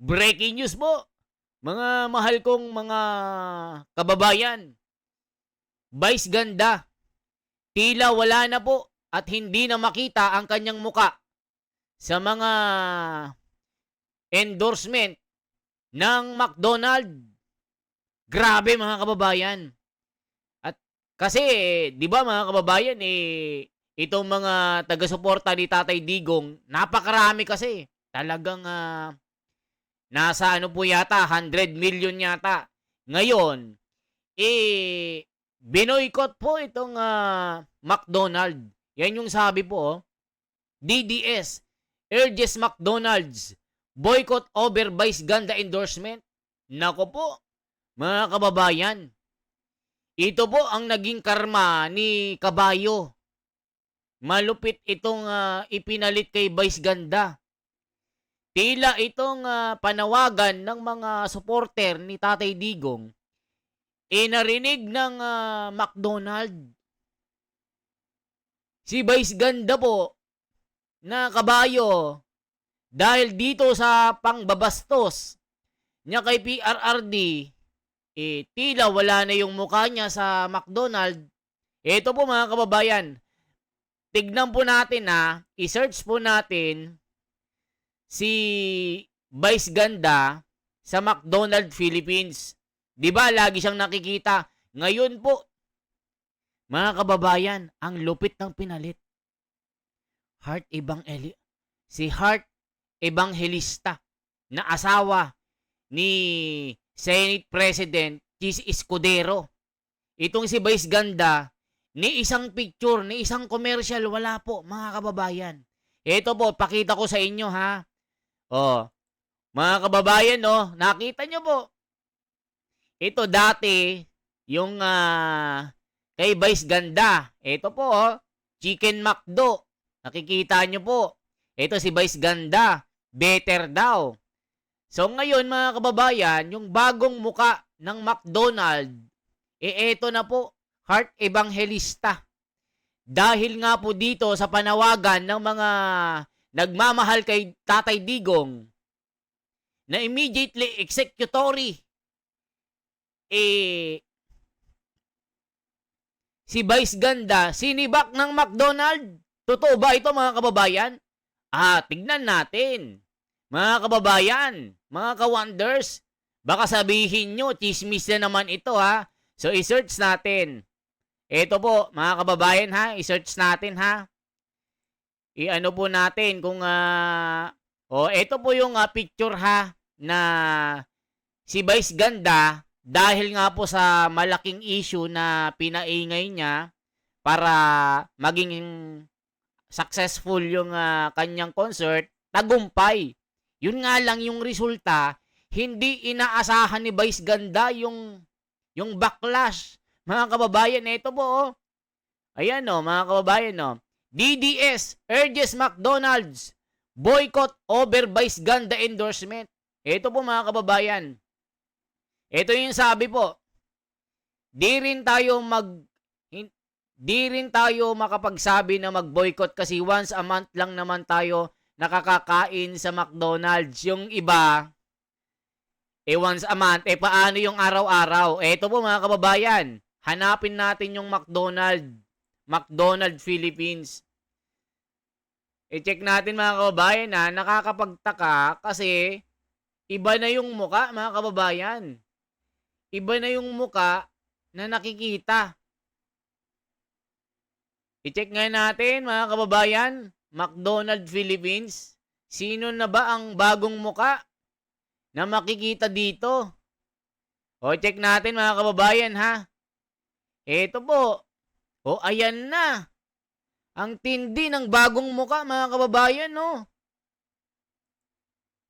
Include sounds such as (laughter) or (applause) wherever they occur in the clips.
Breaking news po, mga mahal kong mga kababayan. Vice ganda, tila wala na po at hindi na makita ang kanyang muka sa mga endorsement ng McDonald. Grabe mga kababayan. At kasi, di ba mga kababayan, eh, itong mga taga-suporta ni Tatay Digong, napakarami kasi. Talagang ah, nasa ano po yata, 100 million yata. Ngayon, eh, binoykot po itong ah, McDonald. Yan yung sabi po, oh. DDS urges McDonald's boycott over vice ganda endorsement. Nako po, mga kababayan. Ito po ang naging karma ni Kabayo. Malupit itong ah, ipinalit kay Vice Ganda. Tila itong ah, panawagan ng mga supporter ni Tatay Digong eh narinig ng ah, McDonald. Si Vice Ganda po na kabayo dahil dito sa pangbabastos niya kay PRRD eh tila wala na yung mukha niya sa McDonald. Ito po mga kababayan, tignan po natin ha, i-search po natin si Vice Ganda sa McDonald Philippines. 'Di ba lagi siyang nakikita? Ngayon po, mga kababayan, ang lupit ng pinalit. Heart Evangeli si Heart Evangelista na asawa ni Senate President Chis Escudero. Itong si Vice Ganda, ni isang picture, ni isang commercial, wala po, mga kababayan. Ito po, pakita ko sa inyo ha. Oh, mga kababayan, no, nakita nyo po. Ito dati, yung ah, kay Vice Ganda. Ito po, oh, Chicken McDo. Nakikita nyo po. Ito si Vice Ganda. Better daw. So ngayon mga kababayan, yung bagong muka ng McDonald, eh eto na po, Heart Evangelista. Dahil nga po dito sa panawagan ng mga nagmamahal kay Tatay Digong na immediately executory eh si Vice Ganda sinibak ng McDonald. Totoo ba ito mga kababayan? Ah, tignan natin. Mga kababayan, mga ka-wonders, baka sabihin nyo, chismis na naman ito ha. So, i-search natin. Ito po, mga kababayan ha, i-search natin ha. I-ano po natin kung, ah, oh, ito po yung ah, picture ha, na si Vice Ganda, dahil nga po sa malaking issue na pinaingay niya, para maging successful yung ah, kanyang concert, tagumpay. Yun nga lang yung resulta, hindi inaasahan ni Vice Ganda yung yung backlash. Mga kababayan, ito po oh. Ayan oh, mga kababayan oh. DDS urges McDonald's boycott over Vice Ganda endorsement. Ito po mga kababayan. Ito yung sabi po. Di rin tayo mag di rin tayo makapagsabi na mag-boycott kasi once a month lang naman tayo nakakakain sa McDonald's. Yung iba, eh once a month, eh paano yung araw-araw? Ito po mga kababayan, hanapin natin yung McDonald. McDonald Philippines. I-check natin mga kababayan na nakakapagtaka kasi iba na yung muka mga kababayan. Iba na yung muka na nakikita. I-check nga natin mga kababayan, McDonald Philippines. Sino na ba ang bagong muka na makikita dito? O check natin mga kababayan ha. Ito po. O ayan na. Ang tindi ng bagong muka mga kababayan no.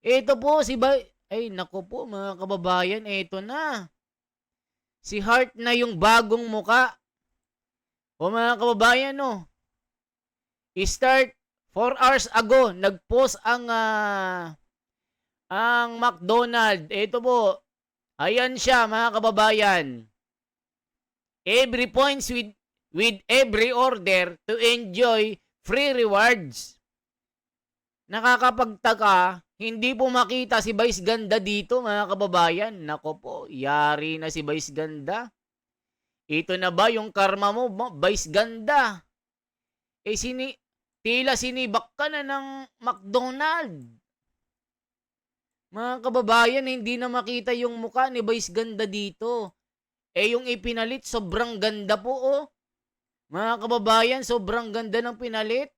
Ito po si ba ay nako po mga kababayan, ito na. Si Heart na yung bagong muka. O mga kababayan no. I-start 4 hours ago, nag-post ang ah, ang McDonald. Ito po. Ayan siya mga kababayan. Every points with with every order to enjoy free rewards. nakakapagtaka, hindi po makita si Vice Ganda dito, mga kababayan. Nako po, yari na si Vice Ganda. Ito na ba yung karma mo, Vice Ganda? Eh, sini, tila sinibak ka na ng McDonald. Mga kababayan, hindi na makita yung mukha ni Vice Ganda dito. Eh, yung ipinalit, sobrang ganda po, oh. Mga kababayan, sobrang ganda ng pinalit.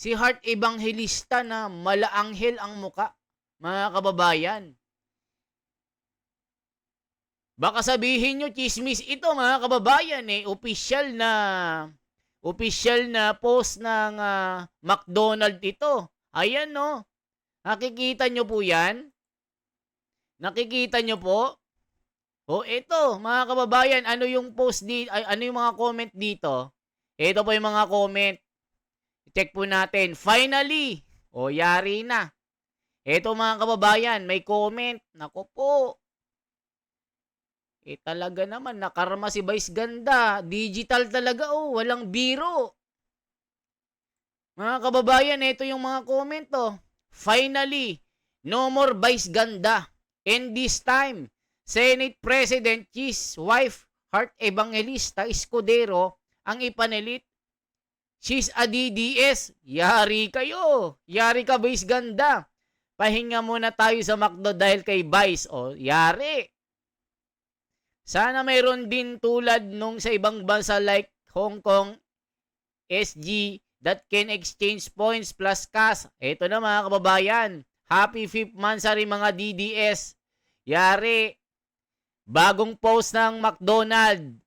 Si Heart Evangelista na malaanghel ang muka. Mga kababayan. Baka sabihin nyo, chismis ito mga kababayan eh. Official na, official na post ng ah, McDonald ito. Ayan no. Nakikita nyo po yan? Nakikita nyo po? O ito, mga kababayan, ano yung post di ano yung mga comment dito? Ito po yung mga comment. Check po natin. Finally, o yari na. Ito mga kababayan, may comment. Nako po. Eh talaga naman, nakarma si Vice Ganda. Digital talaga oh, walang biro. Mga kababayan, ito yung mga comment oh. Finally, no more Vice Ganda. And this time, Senate President Cheese wife Heart Evangelista Escudero ang ipanilit. She's a DDS. Yari kayo. Yari ka, Vice Ganda. Pahinga muna tayo sa McDo dahil kay Vice. O, yari. Sana mayroon din tulad nung sa ibang bansa like Hong Kong, SG, that can exchange points plus cash. Ito na mga kababayan. Happy 5th monthsary mga DDS. Yari. Bagong post ng McDonald.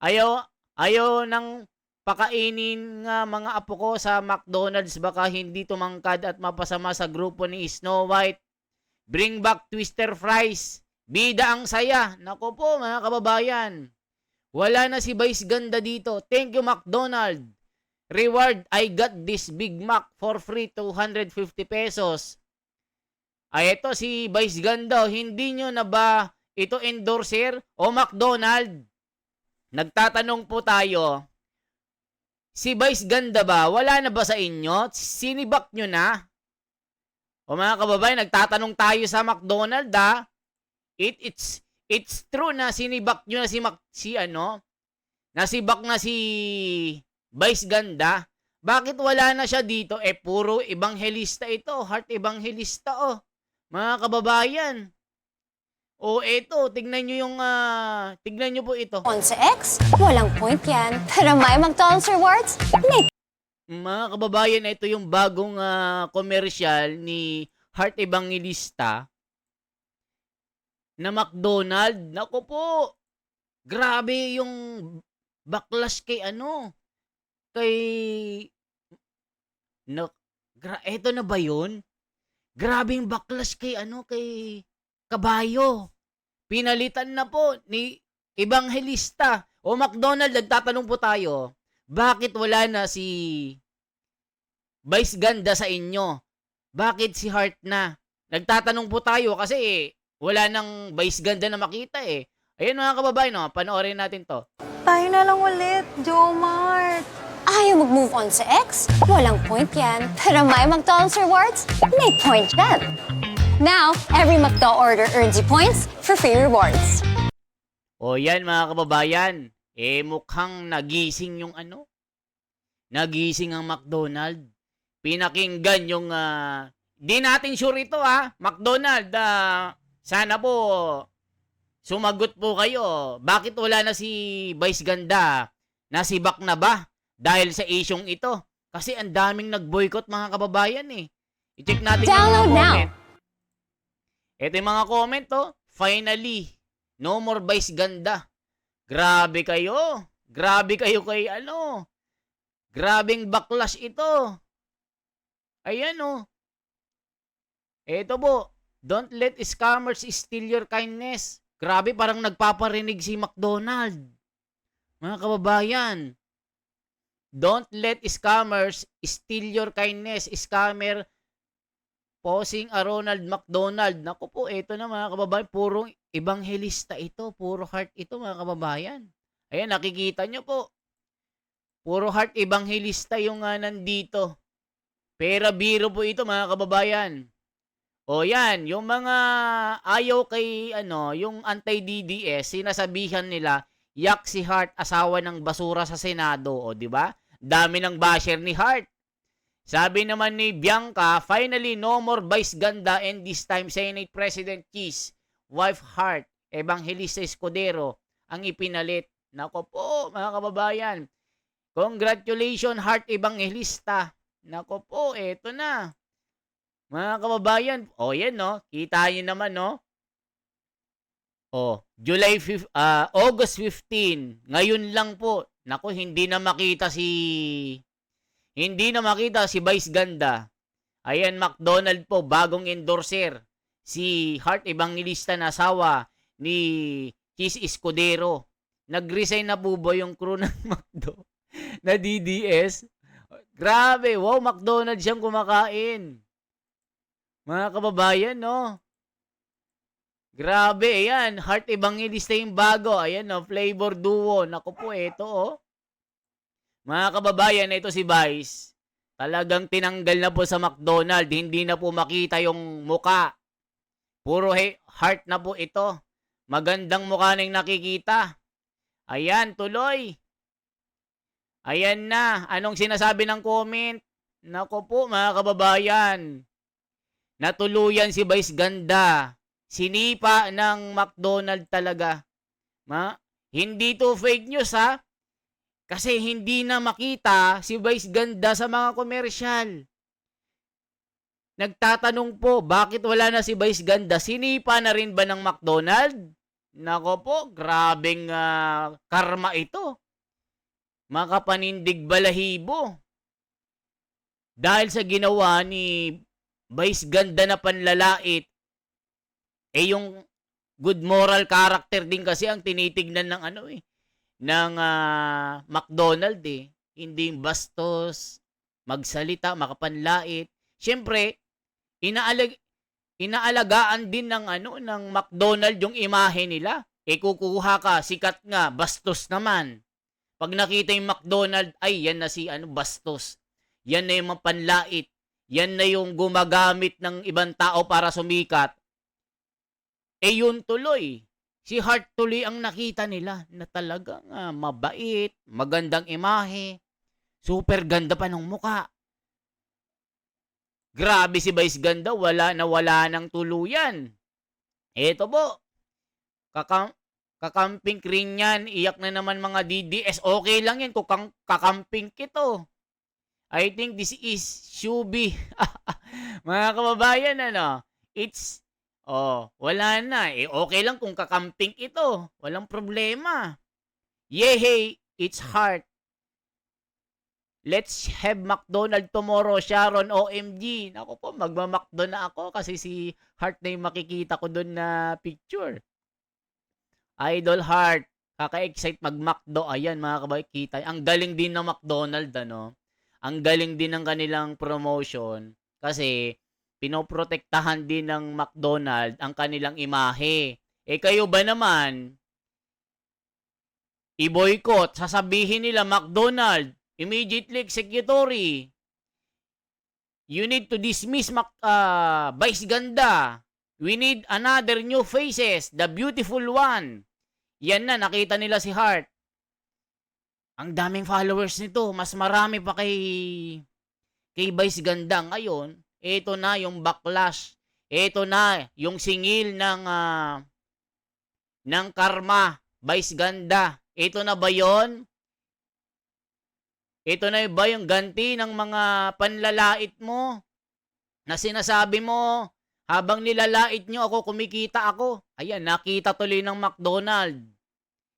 Ayaw, ayaw ng pakainin nga mga apo ko sa McDonald's baka hindi tumangkad at mapasama sa grupo ni Snow White. Bring back Twister Fries. Bida ang saya. Nako po mga kababayan. Wala na si Vice Ganda dito. Thank you McDonald. Reward, I got this Big Mac for free 250 pesos. Ay ito si Vice Ganda. Hindi nyo na ba ito endorser o McDonald? Nagtatanong po tayo. Si Vice Ganda ba? Wala na ba sa inyo? Sinibak nyo na? O mga kababayan, nagtatanong tayo sa McDonald ha? It, it's, it's true na sinibak nyo na si, Mac, si ano? Nasibak na si Vice Ganda. Bakit wala na siya dito? Eh, puro ebanghelista ito. Heart ebanghelista, oh. Mga kababayan. O, eto, tignan nyo yung, ah, tignan nyo po ito. On sa X, walang point yan. Pero may McDonald's rewards, may Mga kababayan, ito yung bagong ah, commercial ni Heart Evangelista na McDonald. Nako po, grabe yung backlash kay ano, kay, na, gra, eto na ba yun? Grabe yung backlash kay ano, kay Kabayo. Pinalitan na po ni Evangelista. O McDonald, nagtatanong po tayo, bakit wala na si Vice Ganda sa inyo? Bakit si Heart na? Nagtatanong po tayo kasi wala nang Vice Ganda na makita eh. Ayun mga kababayan, no? panoorin natin to. Tayo na lang ulit, Jomart. ayaw mag-move on sa X, walang point yan. Pero may McDonald's rewards, may point yan. Now, every McDo order earns you points for free rewards. O yan mga kababayan, eh mukhang nagising yung ano? Nagising ang McDonald. Pinakinggan yung, ah, di natin sure ito ah, McDonald, ah, sana po sumagot po kayo. Bakit wala na si Vice Ganda? Nasibak na ba? Dahil sa isyong ito. Kasi ang daming nag-boycott mga kababayan eh. I-check natin Download yung mga now. Ito yung mga comment oh. Finally, no more Vice Ganda. Grabe kayo. Grabe kayo kay ano. Grabing backlash ito. Ayan oh. Ito po. Don't let scammers steal your kindness. Grabe, parang nagpaparinig si McDonald. Mga kababayan. Don't let scammers steal your kindness. Scammer posing a Ronald McDonald. Naku po, ito na mga kababayan. Purong ebanghelista ito. Puro heart ito mga kababayan. Ayan, nakikita nyo po. Puro heart ebanghelista yung uh, nandito. Pera biro po ito mga kababayan. O yan, yung mga ayaw kay ano, yung anti-DDS, sinasabihan nila, yak si Hart asawa ng basura sa Senado, o di ba? Dami ng basher ni Hart. Sabi naman ni Bianca, finally no more vice ganda and this time Senate President Kiss, wife Hart, Evangelista Escudero, ang ipinalit. Nako po, mga kababayan. Congratulations, Hart Evangelista. Nako po, eto na. Mga kababayan, o yan no, kita nyo naman no. O, July 5, ah, August 15, ngayon lang po. Nako, hindi na makita si hindi na makita si Vice Ganda. Ayan, McDonald po, bagong endorser. Si Hart Evangelista na asawa ni Cheese Escudero. Nag-resign na po ba yung crew ng (laughs) McDo na DDS? Grabe, wow, McDonald's siyang kumakain. Mga kababayan, no? Grabe, ayan. Heart Evangelista yung bago. Ayan, no? Flavor Duo. Naku po, ito, oh. Mga kababayan, ito si Vice. Talagang tinanggal na po sa McDonald. Hindi na po makita yung muka. Puro he- heart na po ito. Magandang mukha na nakikita. Ayan, tuloy. Ayan na. Anong sinasabi ng comment? Nako po, mga kababayan. Natuluyan si Vice Ganda. Sinipa ng McDonald talaga. Ma, hindi to fake news ha. Kasi hindi na makita si Vice Ganda sa mga komersyal. Nagtatanong po, bakit wala na si Vice Ganda? Sinipa na rin ba ng McDonald? Nako po, grabeng ah, karma ito. Makapanindig balahibo. Dahil sa ginawa ni Vice Ganda na panlalait, eh yung good moral character din kasi ang tinitignan ng ano eh, ng ah, McDonald eh. Hindi bastos, magsalita, makapanlait. Siyempre, inaalag inaalagaan din ng ano ng McDonald yung imahe nila. Eh kukuha ka, sikat nga, bastos naman. Pag nakita yung McDonald, ay yan na si ano bastos. Yan na yung mapanlait. Yan na yung gumagamit ng ibang tao para sumikat. Eh yun tuloy. Si Hart tuloy ang nakita nila na talagang ah, mabait, magandang imahe, super ganda pa ng muka. Grabe si Vice Ganda, wala na wala ng tuluyan. Eto po, kakam kakamping rin yan, iyak na naman mga DDS. Okay lang yan kung kakamping kito. I think this is Shubi. (laughs) mga kababayan, ano, it's Oh, wala na. Eh, okay lang kung kakamping ito. Walang problema. Yehey, it's heart. Let's have McDonald tomorrow, Sharon OMG. Nako po, magma-McDo na ako kasi si Heart na yung makikita ko doon na picture. Idol Heart. Kaka-excite mag-McDo. Ayan, mga kabakita. Ang galing din ng McDonald, ano? Ang galing din ng kanilang promotion. Kasi, pinoprotektahan din ng McDonald ang kanilang imahe. Eh kayo ba naman, i-boycott, sasabihin nila McDonald, immediately executory, you need to dismiss Mac, uh, Vice Ganda. We need another new faces, the beautiful one. Yan na, nakita nila si Hart. Ang daming followers nito, mas marami pa kay kay Vice Ganda ngayon ito na yung backlash. Ito na yung singil ng ah, ng karma, Vice Ganda. Ito na ba 'yon? Ito na ba yung ganti ng mga panlalait mo na sinasabi mo habang nilalait nyo ako, kumikita ako. Ayan, nakita tuloy ng McDonald.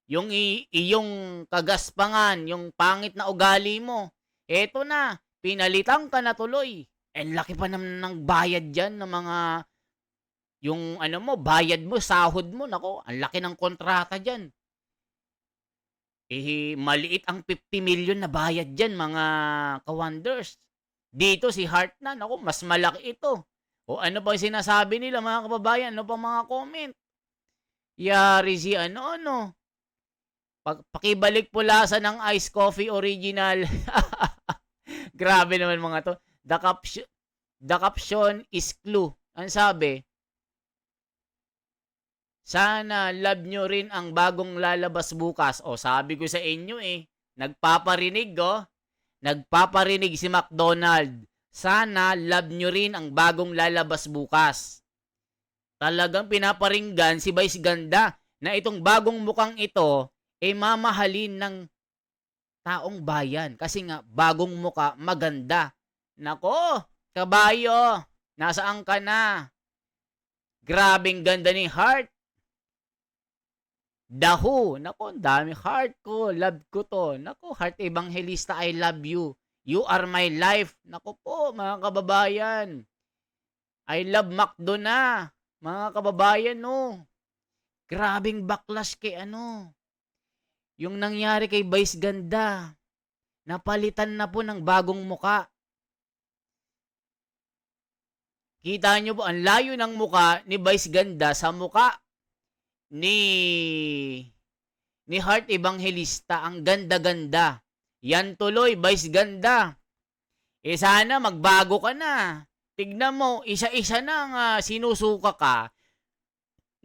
Yung i- iyong kagaspangan, yung pangit na ugali mo. Eto na, pinalitan ka na tuloy. And laki pa naman ng bayad dyan ng mga yung ano mo, bayad mo, sahod mo, nako, ang laki ng kontrata dyan. Eh, maliit ang 50 million na bayad dyan, mga ka-wonders. Dito si Hart na, nako, mas malaki ito. O ano pa sinasabi nila, mga kababayan, ano pa mga comment? Yari si ano, ano. Pag, pakibalik pulasa ng ice coffee original. (laughs) Grabe naman mga to. The caption, the caption is clue. Ang sabi, sana love nyo rin ang bagong lalabas bukas. O sabi ko sa inyo eh, nagpaparinig oh. Nagpaparinig si McDonald. Sana love nyo rin ang bagong lalabas bukas. Talagang pinaparinggan si Vice Ganda na itong bagong mukhang ito ay mamahalin ng taong bayan. Kasi nga, bagong muka, maganda. Nako, kabayo, nasaan ka na? Grabing ganda ni Heart. Dahu, nako, ang dami heart ko, love ko to. Nako, Heart Evangelista, I love you. You are my life. Nako po, mga kababayan. I love McDo na. Mga kababayan, no. Grabing backlash kay ano. Yung nangyari kay Vice Ganda. Napalitan na po ng bagong muka. Kita nyo po, ang layo ng muka ni Vice Ganda sa muka ni ni Heart Evangelista. Ang ganda-ganda. Yan tuloy, Vice Ganda. Eh sana magbago ka na. Tignan mo, isa-isa na nga sinusuka ka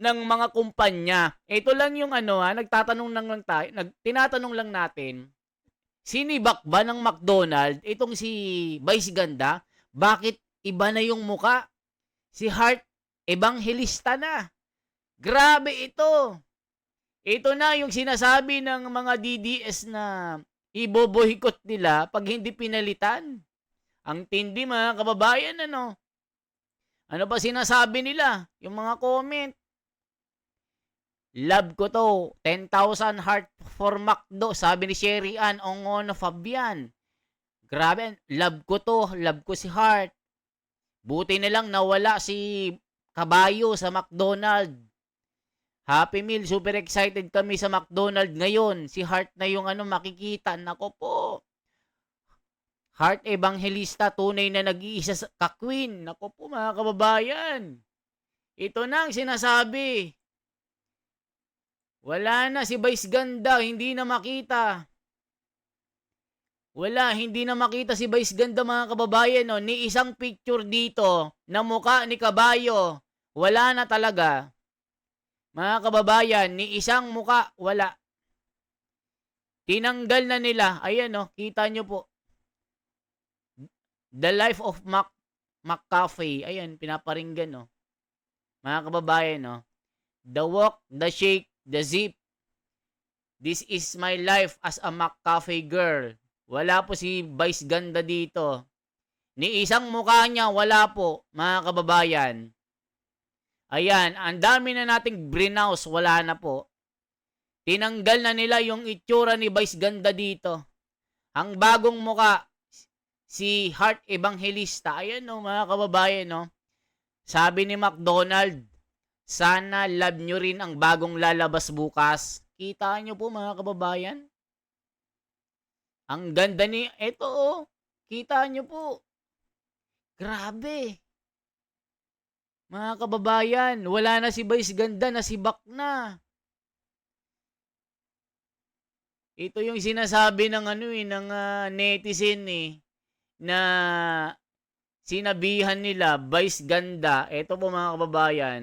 ng mga kumpanya. Ito lang yung ano ha, nagtatanong lang lang tayo, nag, tinatanong lang natin, sinibak ba ng McDonald itong si Vice Ganda? Bakit iba na yung muka? Si Hart, ebanghilista na. Grabe ito. Ito na yung sinasabi ng mga DDS na ibobohikot nila pag hindi pinalitan. Ang tindi mga kababayan ano. Ano ba sinasabi nila? Yung mga comment. Love ko to. 10,000 heart for McDo. Sabi ni Sherry Ann Ongono Fabian. Grabe. Love ko to. Love ko si Heart. Buti na lang nawala si Kabayo sa McDonald. Happy Meal. Super excited kami sa McDonald ngayon. Si Heart na yung ano makikita. Nako po. Heart Evangelista. Tunay na nag-iisa sa ka-queen. Nako po mga kababayan. Ito na ang sinasabi. Wala na si Vice Ganda, hindi na makita. Wala, hindi na makita si Vice Ganda mga kababayan. No? Ni isang picture dito na muka ni Kabayo. Wala na talaga. Mga kababayan, ni isang muka, wala. Tinanggal na nila. Ayan, no, kita nyo po. The Life of Mac McCafe. Ayan, pinaparinggan, no. Mga kababayan, no. The Walk, The Shake, The Zip. This is my life as a McCafe girl. Wala po si Vice Ganda dito. Ni isang mukha niya, wala po, mga kababayan. Ayan, ang dami na nating brinaus, wala na po. Tinanggal na nila yung itsura ni Vice Ganda dito. Ang bagong muka, si Heart Evangelista. Ayan no, mga kababayan, no. Sabi ni McDonald, sana love nyo rin ang bagong lalabas bukas. Kita nyo po mga kababayan? Ang ganda ni, eto oh, kita nyo po. Grabe. Mga kababayan, wala na si Vice Ganda, nasibak na. Ito yung sinasabi ng ano eh, ng ah, netizen eh, na sinabihan nila, Vice Ganda, eto po mga kababayan,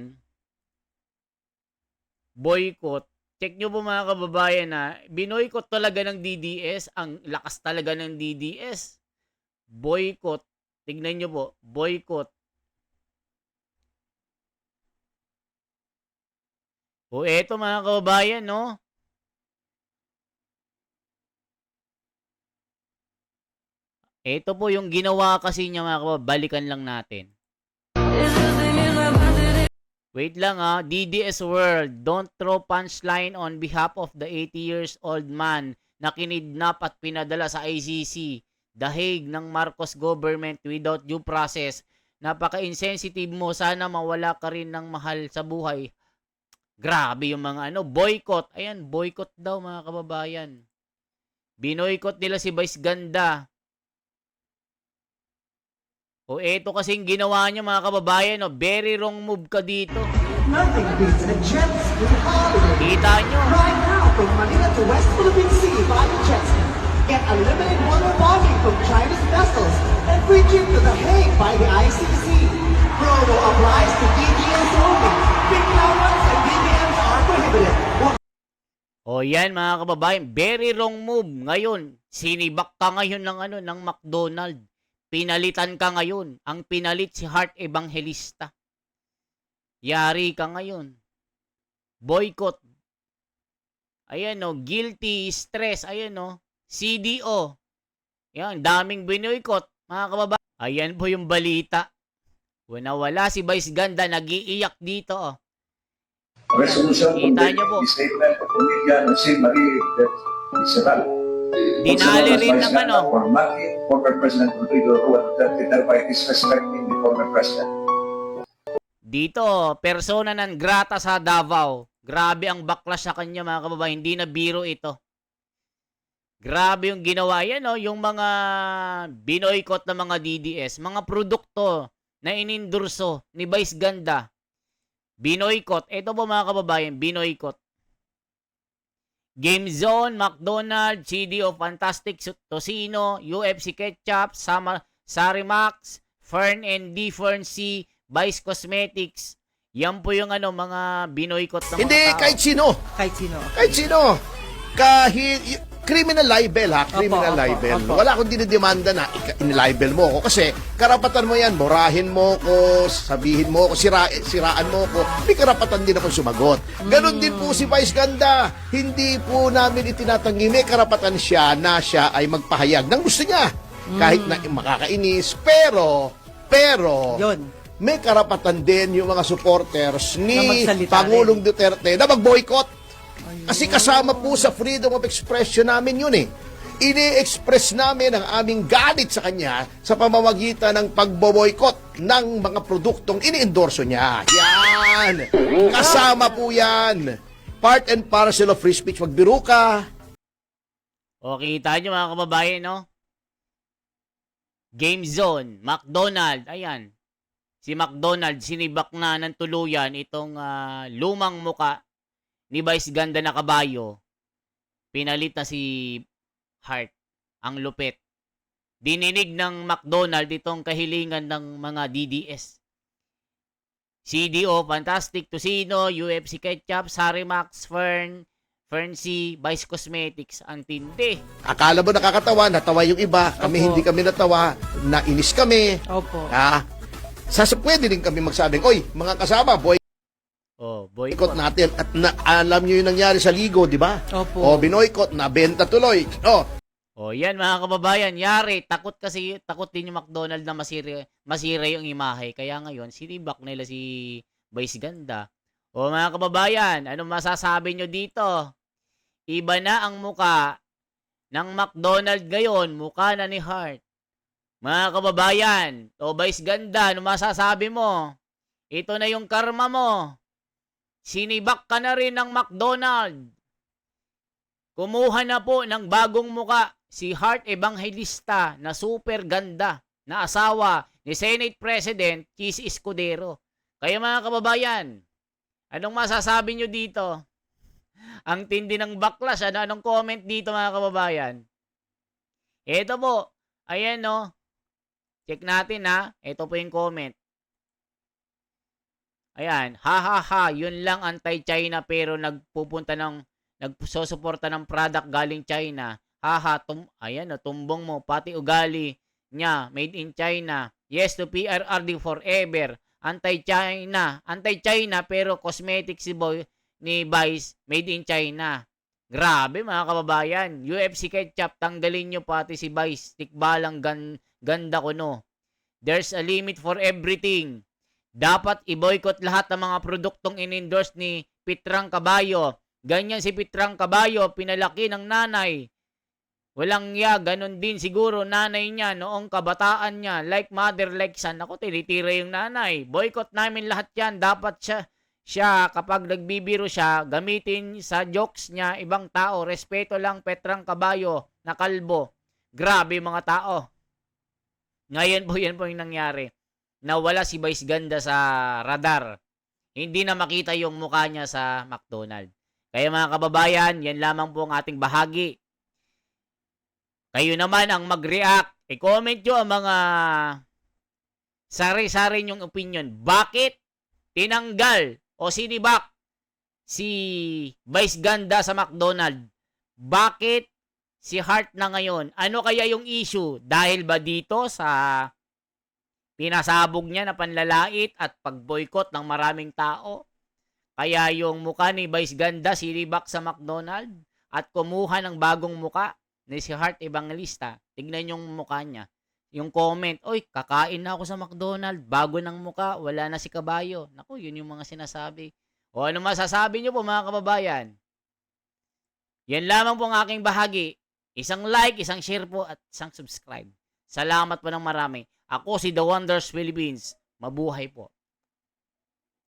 boycott. Check nyo po mga kababayan na binoykot talaga ng DDS. Ang lakas talaga ng DDS. Boycott. Tignan nyo po. Boycott. O eto mga kababayan, no? Ito po yung ginawa kasi niya mga kababayan. Balikan lang natin. Wait lang ah, DDS World, don't throw punchline on behalf of the 80 years old man na kinidnap at pinadala sa ICC, Hague ng Marcos government without due process. Napaka-insensitive mo, sana mawala ka rin ng mahal sa buhay. Grabe yung mga ano, boycott. Ayan, boycott daw mga kababayan. Binoycott nila si Vice Ganda. O eto kasing ginawa niya mga kababayan, no? very wrong move ka dito. Kita nyo. Right now from Manila to West Philippine Sea via jet ski. Get unlimited water bombing from China's vessels and Preaching to the Hague by the ICC. Promo applies to DDS only. Biglawas and DDMs are prohibited. O yan mga kababayan, very wrong move. Ngayon, sinibak ka ngayon ng ano ng McDonald. Pinalitan ka ngayon. Ang pinalit si Heart Evangelista. Yari ka ngayon. Boycott. Ayan o, guilty, stress. Ayan o, CDO. Yan, daming binoykot, mga kababayan. Ayan po yung balita. Wala si Vice Ganda, nagiiyak dito. Oh. resolution Kita niyo po. statement of comedian Jose Marie Isabel. Dinali rin ano. For marking former President Rodrigo Roa Duterte thereby disrespecting the former President. Dito, persona ng grata sa Davao. Grabe ang backlash sa kanya mga kababayan. Hindi na biro ito. Grabe yung ginawa yan, no? yung mga binoykot na mga DDS, mga produkto na inindurso ni Vice Ganda. Binoykot. Ito po mga kababayan, binoykot. Game Zone, McDonald's, CDO Fantastic Tocino, UFC Ketchup, Sama, Sarimax, Fern and D Fern C, Vice Cosmetics. Yan po yung ano, mga binoykot na mga Hindi, tao. kahit sino. Kahit sino. Kahit sino. Kahit, y- criminal libel ha, criminal opo, libel. opo. Wala akong dinidemanda na ika- in-libel mo ako kasi karapatan mo yan, murahin mo ko, sabihin mo ko, sira, siraan mo ko. May karapatan din akong sumagot. Ganon din po si Vice Ganda. Hindi po namin itinatanggi, may karapatan siya na siya ay magpahayag ng gusto niya. Kahit na makakainis, pero, pero, Yun. may karapatan din yung mga supporters Na ni magsalita Pangulong Duterte na mag-boycott. Kasi kasama po sa freedom of expression namin yun eh. Ini-express namin ang aming galit sa kanya sa pamamagitan ng pagbo-boycott ng mga produktong ini-endorso niya. Yan! Kasama po yan. Part and parcel of free speech. Magbiro ka. O, kita nyo mga kababayan, no? Game Zone, McDonald, ayan. Si McDonald, sinibak na ng tuluyan itong ah, lumang muka ni Vice Ganda na kabayo. Pinalit na si Hart, ang lupit. Dininig ng McDonald itong kahilingan ng mga DDS. CDO, Fantastic Tocino, UFC Ketchup, Sarimax, Fern, Fern C, Vice Cosmetics, ang tindi. Akala mo nakakatawa, natawa yung iba. Kami Opo. hindi kami natawa. Nainis kami. Opo. Ha? Sasa pwede din kami magsabing, Oy, mga kasama, boy, Oh, boycott natin at na, alam niyo yung nangyari sa ligo, di ba? Opo. O binoykot, nabenta tuloy. O, Oh, yan mga kababayan, yari, takot kasi, takot din yung McDonald na masira, masira yung imahe. Kaya ngayon, sinibak nila si Vice Ganda. O mga kababayan, anong masasabi nyo dito? Iba na ang muka ng McDonald ngayon, muka na ni Hart. Mga kababayan, o Vice Ganda, ano masasabi mo? Ito na yung karma mo. Sinibak ka na rin ng McDonald. Kumuha na po ng bagong muka si Heart Evangelista na super ganda na asawa ni Senate President Chis Escudero. Kaya mga kababayan, anong masasabi nyo dito? (laughs) Ang tindi ng backlash, ano anong comment dito mga kababayan? Ito po, ayan no. Check natin ha. Ito po yung comment. Ayan, ha ha ha, yun lang anti-China pero nagpupunta ng nagsusuporta ng product galing China. Haha, tum ayan na tumbong mo pati ugali niya made in China. Yes to PRRD forever. Anti-China, anti-China pero cosmetic si boy ni Vice made in China. Grabe mga kababayan. UFC ketchup tanggalin nyo pati si Vice. Tikbalang gan ganda ko no. There's a limit for everything. Dapat i-boycott lahat ng mga produktong in-endorse ni Pitrang Kabayo. Ganyan si Pitrang Kabayo, pinalaki ng nanay. Walang ya, ganun din siguro nanay niya noong kabataan niya. Like mother, like son. Ako, tinitira yung nanay. Boycott namin lahat yan. Dapat siya, siya kapag nagbibiro siya, gamitin sa jokes niya ibang tao. Respeto lang Petrang Kabayo na kalbo. Grabe mga tao. Ngayon po yan po yung nangyari. Nawala si Vice Ganda sa radar. Hindi na makita yung mukha niya sa McDonald. Kaya mga kababayan, yan lamang po ang ating bahagi. Kayo naman ang mag-react. I-comment nyo ang mga sari-sari nyong opinion. Bakit tinanggal o sinibak si Vice Ganda sa McDonald? Bakit si Hart na ngayon? Ano kaya yung issue? Dahil ba dito sa pinasabog niya na panlalait at pagboykot ng maraming tao? Kaya yung mukha ni Vice Ganda sinibak sa McDonald at kumuha ng bagong muka ni si Hart Evangelista. Tignan yung mukha niya. Yung comment, oy, kakain na ako sa McDonald, bago ng muka, wala na si kabayo. Naku, yun yung mga sinasabi. O ano masasabi nyo po mga kababayan? Yan lamang po ang aking bahagi. Isang like, isang share po at isang subscribe. Salamat po ng marami. Ako si The Wonders Philippines. Mabuhay po.